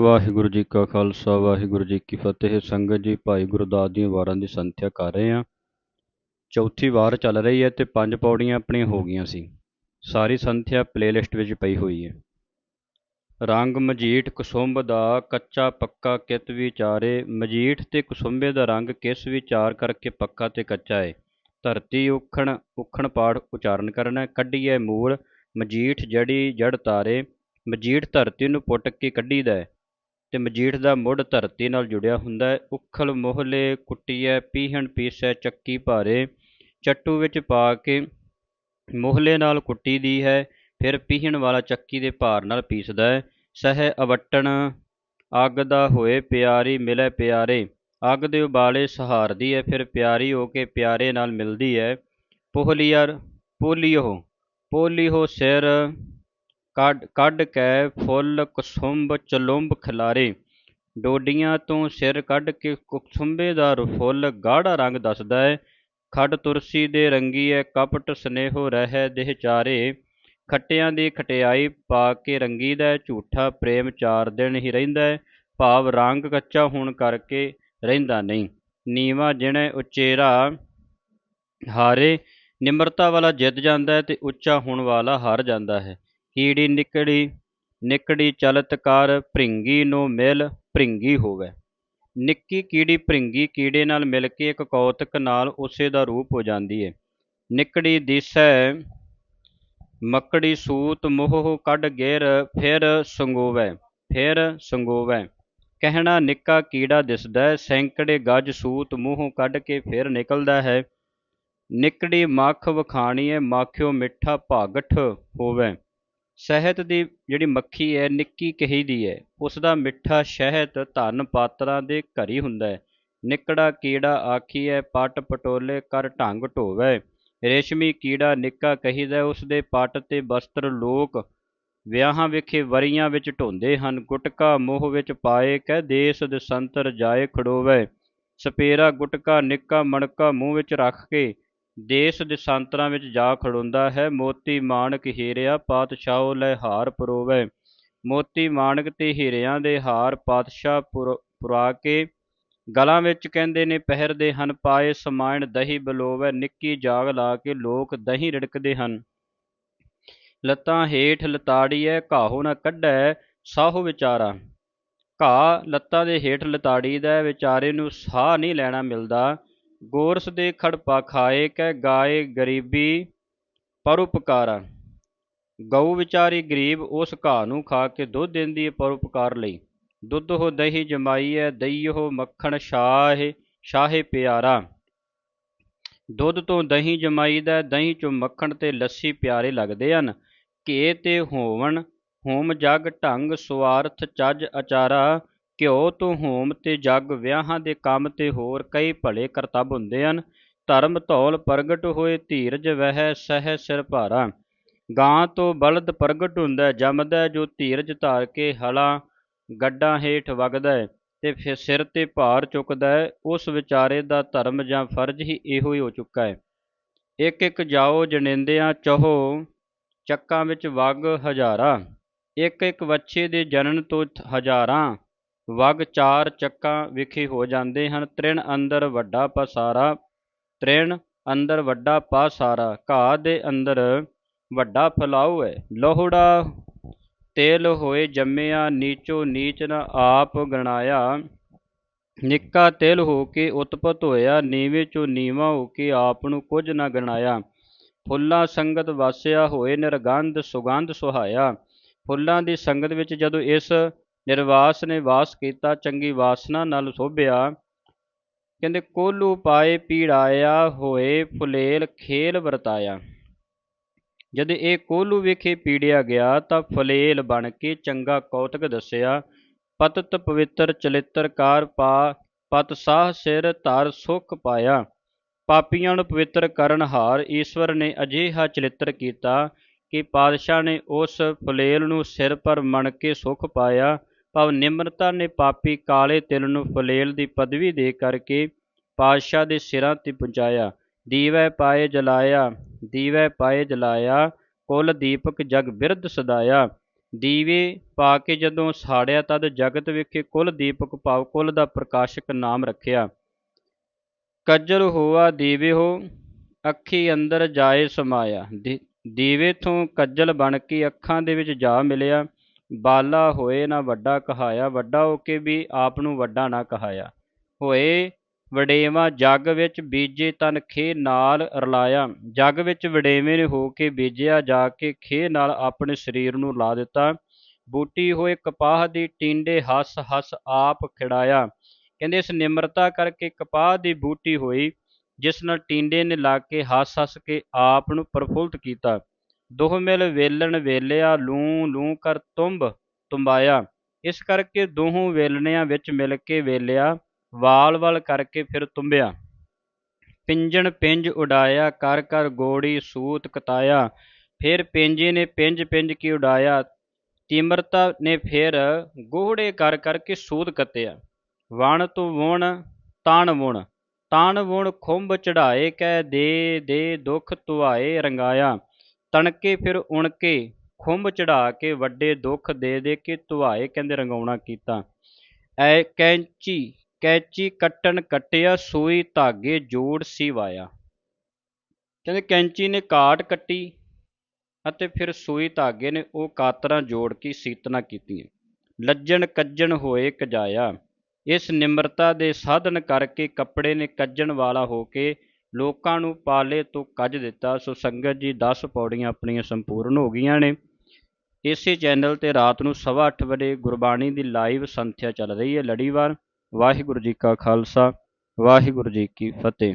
ਵਾਹਿਗੁਰੂ ਜੀ ਕਾ ਖਾਲਸਾ, ਵਾਹਿਗੁਰੂ ਜੀ ਕੀ ਫਤਿਹ। ਸੰਗਤ ਜੀ, ਭਾਈ ਗੁਰਦਾਸ ਦੀਆਂ ਵਾਰਾਂ ਦੀ ਸੰਥਿਆ ਕਰ ਰਹੇ ਹਾਂ। ਚੌਥੀ ਵਾਰ ਚੱਲ ਰਹੀ ਹੈ ਤੇ ਪੰਜ ਪੌੜੀਆਂ ਆਪਣੀਆਂ ਹੋ ਗਈਆਂ ਸੀ। ਸਾਰੀ ਸੰਥਿਆ ਪਲੇਲਿਸਟ ਵਿੱਚ ਪਈ ਹੋਈ ਹੈ। ਰੰਗ ਮਜੀਠ ਕੁਸੁੰਭ ਦਾ ਕੱਚਾ ਪੱਕਾ ਕਿਤ ਵਿਚਾਰੇ, ਮਜੀਠ ਤੇ ਕੁਸੁੰਬੇ ਦਾ ਰੰਗ ਕਿਸ ਵਿਚਾਰ ਕਰਕੇ ਪੱਕਾ ਤੇ ਕੱਚਾ ਹੈ ਧਰਤੀ ਉਖਣ ਉਖਣ ਪਾਠ ਉਚਾਰਨ ਕਰਨਾ ਕੱਢੀਏ ਮੂਲ। ਮਜੀਠ ਜੜੀ ਜੜ ਤਾਰੇ, ਮਜੀਠ ਧਰਤੀ ਨੂੰ ਪੁੱਟ ਕੇ ਕੱਢੀਦਾ ਹੈ ਤੇ ਮਜੀਠ ਦਾ ਮੁੱਢ ਧਰਤੀ ਨਾਲ ਜੁੜਿਆ ਹੁੰਦਾ ਹੈ। ਉਖਲ ਮੋਹਲੇ ਕੁੱਟੀਐ, ਪੀਹਣ ਪੀਸੈ, ਚੱਕੀ ਭਾਰੇ। ਚੱਟੂ ਵਿੱਚ ਪਾ ਕੇ ਮੋਹਲੇ ਨਾਲ ਕੁੱਟੀ ਦੀ ਹੈ, ਫਿਰ ਪੀਹਣ ਵਾਲਾ ਚੱਕੀ ਦੇ ਭਾਰ ਨਾਲ ਪੀਸਦਾ ਹੈ। ਸਹਿ ਅਵਟਣ, ਅੱਗ ਦਾ ਹੋਏ ਪਿਆਰੀ, ਮਿਲੇ ਪਿਆਰੇ। ਅੱਗ ਦੇ ਉਬਾਲੇ ਸਹਾਰਦੀ ਹੈ, ਫਿਰ ਪਿਆਰੀ ਹੋ ਕੇ ਪਿਆਰੇ ਨਾਲ ਮਿਲਦੀ ਹੈ। ਪੋਹਲੀਅਰ ਪੋਲੀਓ ਪੋਲੀਓ ਸਿਰ ਕੱਢ ਕੱਢ ਕੇ ਫੁੱਲ ਕੁਸੁੰਭ ਚਲੁੰਬ ਖਿਲਾਰੇ। ਡੋਡੀਆਂ ਤੋਂ ਸਿਰ ਕੱਢ ਕੇ ਕੁਸੁੰਭੇ ਦਾ ਫੁੱਲ ਗਾੜਾ ਰੰਗ ਦੱਸਦਾ ਹੈ। ਖੱਡ ਤੁਰਸੀ ਦੇ ਰੰਗੀ ਹੈ ਕਪਟ ਸਨੇਹੋ ਰਹਿ ਦੇਹ ਚਾਰੇ ਖੱਟਿਆਂ ਦੀ ਖਟਿਆਈ ਪਾ ਕੇ ਰੰਗੀਦਾ ਹੈ। ਝੂਠਾ ਪ੍ਰੇਮ ਚਾਰ ਦਿਨ ਹੀ ਰਹਿੰਦਾ ਹੈ। ਭਾਵ ਰੰਗ ਕੱਚਾ ਹੋਣ ਕਰਕੇ ਰਹਿੰਦਾ ਨਹੀਂ। ਨੀਵਾ ਜਿਣੇ ਉਚੇਰਾ ਹਾਰੇ। ਨਿਮਰਤਾ ਵਾਲਾ ਜਿੱਤ ਜਾਂਦਾ ਹੈ ਤੇ ਉੱਚਾ ਹੋਣ ਵਾਲਾ ਹਾਰ ਜਾਂਦਾ ਹੈ। ਕੀੜੀ ਨਿਕੜੀ ਨਿਕੜੀ ਚਲਤ ਕਰ ਭ੍ਰਿੰਗੀ ਨੂੰ ਮਿਲ ਭ੍ਰਿੰਗੀ ਹੋਵੇ। ਨਿੱਕੀ ਕੀੜੀ ਭ੍ਰਿੰਗੀ ਕੀੜੇ ਨਾਲ ਮਿਲ ਕੇ ਇੱਕ ਕੌਤਕ ਨਾਲ ਉਸੇ ਦਾ ਰੂਪ ਹੋ ਜਾਂਦੀ ਹੈ ਨਿਕੜੀ ਦਿਸੈ, ਮੱਕੜੀ ਸੂਤ ਮੋਹ ਕੱਢ ਗੇਰ, ਫਿਰ ਸੰਗੋਵੈ ਫਿਰ ਸੰਗੋਵੈ। ਕਹਿਣਾ ਨਿੱਕਾ ਕੀੜਾ ਦਿਸਦਾ ਸੈਂਕੜੇ ਗੱਜ ਸੂਤ ਮੂੰਹੋਂ ਕੱਢ ਕੇ ਫਿਰ ਨਿਕਲਦਾ ਹੈ। ਨਿਕੜੀ ਮੱਖ ਵਖਾਣੀ ਹੈ ਮਾਖਿਓ ਮਿੱਠਾ ਭਾਗਠ ਹੋਵੇ। ਸ਼ਹਿਦ ਦੀ ਜਿਹੜੀ ਮੱਖੀ ਹੈ, ਨਿੱਕੀ ਕਹੀ ਦੀ ਹੈ ਉਸ ਦਾ ਮਿੱਠਾ ਸ਼ਹਿਦ ਧਨ ਪਾਤਰਾਂ ਦੇ ਘਰ ਹੀ ਹੁੰਦਾ ਹੈ। ਨਿਕੜਾ ਕੀੜਾ ਆਖੀ ਹੈ, ਪਟ ਪਟੋਲੇ ਕਰ ਢੰਗ ਢੋਵੇ। ਰੇਸ਼ਮੀ ਕੀੜਾ ਨਿੱਕਾ ਕਹੀਦਾ ਉਸ ਦੇ ਪਟ ਤੇ ਬਸਤਰ ਲੋਕ ਵਿਆਹਾਂ ਵਿਖੇ ਵਰੀਆਂ ਵਿੱਚ ਢੋਂਦੇ ਹਨ। ਗੁਟਕਾ ਮੋਹ ਵਿੱਚ ਪਾਏ ਕਹਿ ਦੇਸ ਦੇ ਸੰਤਰ ਜਾਏ ਖੜੋਵੇ। ਸਪੇਰਾ ਗੁਟਕਾ ਨਿੱਕਾ ਮਣਕਾ ਮੂੰਹ ਵਿੱਚ ਰੱਖ ਕੇ ਦੇਸ ਦੇ ਸੰਤਰਾਂ ਵਿੱਚ ਜਾ ਖੜੋਂਦਾ ਹੈ, ਮੋਤੀ ਮਾਣਕ ਹੀਰਿਆ ਪਾਤਸ਼ਾਹੋ ਲੈ ਹਾਰ ਪਰੋਵੇ। ਮੋਤੀ ਮਾਣਕ ਤੇ ਹੀਰਿਆਂ ਦੇ ਹਾਰ ਪਾਤਸ਼ਾਹ ਪੁਰਾ ਕੇ ਗਲਾਂ ਵਿੱਚ ਕਹਿੰਦੇ ਨੇ, ਪਹਿਰਦੇ ਹਨ, ਪਾਏ ਸਮਾਇਣ ਦਹੀਂ ਬਲੋਵੇ, ਨਿੱਕੀ ਜਾਗ ਲਾ ਕੇ ਲੋਕ ਦਹੀਂ ਰਿੜਕਦੇ ਹਨ। ਲੱਤਾਂ ਹੇਠ ਲਤਾੜੀਐ, ਘਾਹੋ ਨਾ ਕੱਢੈ ਸਾਹੋ ਵਿਚਾਰਾ। ਘਾਹ ਲੱਤਾਂ ਦੇ ਹੇਠ ਲਤਾੜੀ ਦਾ ਵਿਚਾਰੇ ਨੂੰ ਸਾਹ ਨਹੀਂ ਲੈਣਾ ਮਿਲਦਾ। ਗੋਰਸ ਦੇ ਖੜਪਾ ਖਾਏ ਕੈ ਗਾਏ ਗਰੀਬੀ ਪਰਉਪਕਾਰਾ। ਗਊ ਵਿਚਾਰੀ ਗਰੀਬ ਉਸ ਘਾਹ ਨੂੰ ਖਾ ਕੇ ਦੁੱਧ ਦਿੰਦੀ ਹੈ ਪਰਉਪਕਾਰ ਲਈ। ਦੁੱਧ ਹੋ ਦਹੀਂ ਜਮਾਈ ਹੈ ਦਹੀਂ ਹੋ ਮੱਖਣ ਸ਼ਾਹ, ਸ਼ਾਹੇ ਪਿਆਰਾ। ਦੁੱਧ ਤੋਂ ਦਹੀਂ ਜਮਾਈਦਾ, ਦਹੀਂ ਚੋਂ ਮੱਖਣ ਤੇ ਲੱਸੀ ਪਿਆਰੇ ਲੱਗਦੇ ਹਨ। ਘੇ ਤੇ ਹੋਵਣ, ਹੋਮ ਜਗ ਢੰਗ ਸਵਾਰਥ ਚੱਜ ਅਚਾਰਾ। ਘਿਓ ਤੋਂ ਹੋਮ ਤੇ ਜੱਗ, ਵਿਆਹਾਂ ਦੇ ਕੰਮ ਤੇ ਹੋਰ ਕਈ ਭਲੇ ਕਰਤੱਬ ਹੁੰਦੇ ਹਨ। ਧਰਮ ਧੌਲ ਪ੍ਰਗਟ ਹੋਏ, ਧੀਰਜ ਵਹਿ, ਸਹਿ ਸਿਰ ਭਾਰਾ। ਗਾਂ ਤੋਂ ਬਲਦ ਪ੍ਰਗਟ ਹੁੰਦਾ ਜੰਮਦਾ ਜੋ ਧੀਰਜ ਧਾਰ ਕੇ ਹਲਾ ਗੱਡਾਂ ਹੇਠ ਵਗਦਾ ਹੈ ਤੇ ਫਿਰ ਸਿਰ ਤੇ ਭਾਰ ਚੁੱਕਦਾ ਉਸ ਵਿਚਾਰੇ ਦਾ ਧਰਮ ਜਾਂ ਫਰਜ਼ ਹੀ ਇਹੋ ਹੀ ਹੋ ਚੁੱਕਾ ਹੈ। ਇੱਕ ਇੱਕ ਜਾਓ ਜਣਿੰਦਿਆਂ ਚਹੋ ਚੱਕਾਂ ਵਿੱਚ ਵਗ ਹਜ਼ਾਰਾਂ। ਇੱਕ ਇੱਕ ਵੱਛੇ ਦੇ ਜਨਨ ਤੋਂ, ਹਜ਼ਾਰਾਂ। ਵਗ ਚਾਰ ਚੱਕਾਂ ਵਿਖੇ ਹੋ ਜਾਂਦੇ ਹਨ। ਤ੍ਰਿਣ ਅੰਦਰ ਵੱਡਾ ਪਸਾਰਾ, ਤ੍ਰਿਣ ਅੰਦਰ ਵੱਡਾ ਪਾਸਾਰਾ, ਘਾਹ ਦੇ ਅੰਦਰ ਵੱਡਾ ਫਲਾਉ ਹੈ। ਲੋਹੜਾ ਤੇਲ ਹੋਏ ਜੰਮਿਆ, ਨੀਚੋ ਨੀਚ ਨ ਆਪ ਗਣਾਇਆ। ਨਿੱਕਾ ਤੇਲ ਹੋ ਕੇ ਉਤਪਤ ਹੋਇਆ, ਨੀਵੇਂ ਚੋਂ ਨੀਵਾ ਹੋ ਕੇ ਆਪ ਨੂੰ ਕੁਝ ਨਾ ਗਣਾਇਆ। ਫੁੱਲਾਂ ਸੰਗਤ ਵਾਸਿਆ ਹੋਏ, ਨਿਰਗੰਧ ਸੁਗੰਧ ਸੁਹਾਇਆ। ਫੁੱਲਾਂ ਦੀ ਸੰਗਤ ਵਿੱਚ ਜਦੋਂ ਇਸ ਨਿਰਵਾਸ ਨੇ ਵਾਸ ਕੀਤਾ, ਚੰਗੀ ਵਾਸਨਾ ਨਾਲ ਸੋਭਿਆ। ਕਹਿੰਦੇ, ਕੋਲੂ ਪਾਏ ਪੀੜਾਇਆ ਹੋਏ, ਫੁਲੇਲ ਖੇਲ ਵਰਤਾਇਆ। ਜਦ ਇਹ ਕੋਲੂ ਵਿਖੇ ਪੀੜਿਆ ਗਿਆ, ਤਾਂ ਫੁਲੇਲ ਬਣ ਕੇ ਚੰਗਾ ਕੌਤਕ ਦੱਸਿਆ, ਪਤਤ ਪਵਿੱਤਰ ਚਲਿੱਤਰਕਾਰ ਪਾ, ਪਤ ਸਾਹ ਸਿਰ ਧਰ ਸੁਖ ਪਾਇਆ। ਪਾਪੀਆਂ ਨੂੰ ਪਵਿੱਤਰ ਕਰਨ ਹਾਰ ਈਸ਼ਵਰ ਨੇ ਅਜਿਹਾ ਚਲਿੱਤਰ ਕੀਤਾ ਕਿ ਪਾਦਸ਼ਾਹ ਨੇ ਉਸ ਫੁਲੇਲ ਨੂੰ ਸਿਰ ਪਰ ਮਣ ਕੇ ਸੁਖ ਪਾਇਆ। ਭਾਵ ਨਿਮਰਤਾ ਨੇ ਪਾਪੀ ਕਾਲੇ ਤਿਲ ਨੂੰ ਫਲੇਲ ਦੀ ਪਦਵੀ ਦੇ ਕਰਕੇ ਪਾਤਸ਼ਾਹ ਦੇ ਸਿਰਾਂ ਤੇ ਪਹੁੰਚਾਇਆ ਦੀਵੈ ਪਾਏ ਜਲਾਇਆ, ਦੀਵੈ ਪਾਏ ਜਲਾਇਆ, ਕੁਲ ਦੀਪਕ ਜਗ ਬਿਰਧ ਸਦਾਇਆ। ਦੀਵੇ ਪਾ ਕੇ ਜਦੋਂ ਸਾੜਿਆ ਤਦ ਜਗਤ ਵਿਖੇ ਕੁਲ ਦੀਪਕ ਭਾਵ ਕੁਲ ਦਾ ਪ੍ਰਕਾਸ਼ਕ ਨਾਮ ਰੱਖਿਆ। ਕੱਜਲ ਹੋਆ ਦੀਵੇ ਹੋ, ਅੱਖੀ ਅੰਦਰ ਜਾਏ ਸਮਾਇਆ। ਦੀ- ਦੀਵੇ ਤੋਂ ਕੱਜਲ ਬਣ ਕੇ ਅੱਖਾਂ ਦੇ ਵਿੱਚ ਜਾ ਮਿਲਿਆ। ਬਾਲਾ ਹੋਏ ਨਾ ਵੱਡਾ ਕਹਾਇਆ, ਵੱਡਾ ਹੋ ਕੇ ਵੀ ਆਪ ਨੂੰ ਵੱਡਾ ਨਾ ਕਹਾਇਆ। ਹੋਏ ਵਡੇਵਾ ਜਗ ਵਿੱਚ ਬੀਜੇ ਤਨ ਖੇ ਨਾਲ ਰਲਾਇਆ। ਜਗ ਵਿੱਚ ਵਡੇਵੇਂ ਨੇ ਹੋ ਕੇ ਬੀਜਿਆ, ਜਾ ਕੇ ਖੇ ਨਾਲ ਆਪਣੇ ਸਰੀਰ ਨੂੰ ਲਾ ਦਿੱਤਾ। ਬੂਟੀ ਹੋਏ ਕਪਾਹ ਦੀ ਟਿੰਡੇ ਹੱਸ ਹੱਸ ਆਪ ਖਿੜਾਇਆ। ਕਹਿੰਦੇ ਇਸ ਨਿਮਰਤਾ ਕਰਕੇ ਕਪਾਹ ਦੀ ਬੂਟੀ ਹੋਈ, ਜਿਸ ਨਾਲ ਟਿੰਡੇ ਨੇ ਲਾ ਕੇ ਹੱਸ ਹੱਸ ਕੇ ਆਪ ਨੂੰ ਪ੍ਰਫੁੱਲਤ ਕੀਤਾ। ਦੋਹ ਮਿਲ ਵੇਲਣ ਵੇਲਿਆ, ਲੂੰ ਲੂੰ ਕਰ ਤੁੰਬ ਤੁੰਬਾਇਆ। ਇਸ ਕਰਕੇ ਦੋਹੋਂ ਵੇਲਣਿਆਂ ਵਿੱਚ ਮਿਲ ਕੇ ਵੇਲਿਆ, ਵਾਲ ਵਾਲ ਕਰਕੇ ਫਿਰ ਤੁੰਬਿਆ। ਪਿੰਜਣ ਪਿੰਜ ਉਡਾਇਆ ਕਰ ਕਰ ਗੋੜੀ ਸੂਤ ਕਤਾਇਆ। ਫਿਰ ਪਿੰਜੇ ਨੇ ਪਿੰਜ ਪਿੰਜ ਕੇ ਉਡਾਇਆ, ਤੀਮਰਤਾ ਨੇ ਫਿਰ ਗੋਹੜੇ ਕਰ ਕਰਕੇ ਸੂਤ ਕਤਿਆ। ਵਣ ਤੂੰ ਵੁਣ, ਤਾਣ ਵੁਣ ਤਾਣ ਵੁਣ ਖੁੰਭ ਚੜਾਏ ਕਹਿ ਦੇ ਦੇ ਦੁੱਖ ਤੁਆਏ ਰੰਗਾਇਆ। ਤਣਕੇ ਫਿਰ ਉਣ ਕੇ ਖੁੰਭ ਚੜਾ ਕੇ ਵੱਡੇ ਦੁੱਖ ਦੇ ਦੇ ਕੇ ਧੁਆਏ ਕਹਿੰਦੇ ਰੰਗਾਉਣਾ ਕੀਤਾ। ਐ ਕੈਂਚੀ ਕੈਂਚੀ ਕੱਟਣ ਕੱਟਿਆ, ਸੂਈ ਧਾਗੇ ਜੋੜ ਸਿਵਾਇਆ। ਕਹਿੰਦੇ ਕੈਂਚੀ ਨੇ ਕਾਟ ਕੱਟੀ ਅਤੇ ਫਿਰ ਸੂਈ ਧਾਗੇ ਨੇ ਉਹ ਕਾਤਰਾਂ ਜੋੜ ਕੇ ਸੀਤਨਾ ਕੀਤੀਆਂ। ਲੱਜਣ ਕੱਜਣ ਹੋਏ ਕਜਾਇਆ। ਇਸ ਨਿਮਰਤਾ ਦੇ ਸਾਧਨ ਕਰਕੇ ਕੱਪੜੇ ਨੇ ਕੱਜਣ ਵਾਲਾ ਹੋ ਕੇ ਲੋਕਾਂ ਨੂੰ ਪਾਲੇ ਤੋਂ ਕੱਜ ਦਿੱਤਾ। ਸੋ ਸੰਗਤ ਜੀ 10 ਪੌੜੀਆਂ ਆਪਣੀਆਂ ਸੰਪੂਰਨ ਹੋ ਗਈਆਂ ਨੇ। ਇਸੇ ਚੈਨਲ ਤੇ ਰਾਤ ਨੂੰ 8:30 ਵਜੇ ਗੁਰਬਾਣੀ ਦੀ ਲਾਈਵ ਸੰਥਿਆ ਚੱਲ ਰਹੀ ਹੈ ਲੜੀਵਾਰ। ਵਾਹਿਗੁਰੂ ਜੀ ਕਾ ਖਾਲਸਾ, ਵਾਹਿਗੁਰੂ ਜੀ ਕੀ ਫਤਿਹ।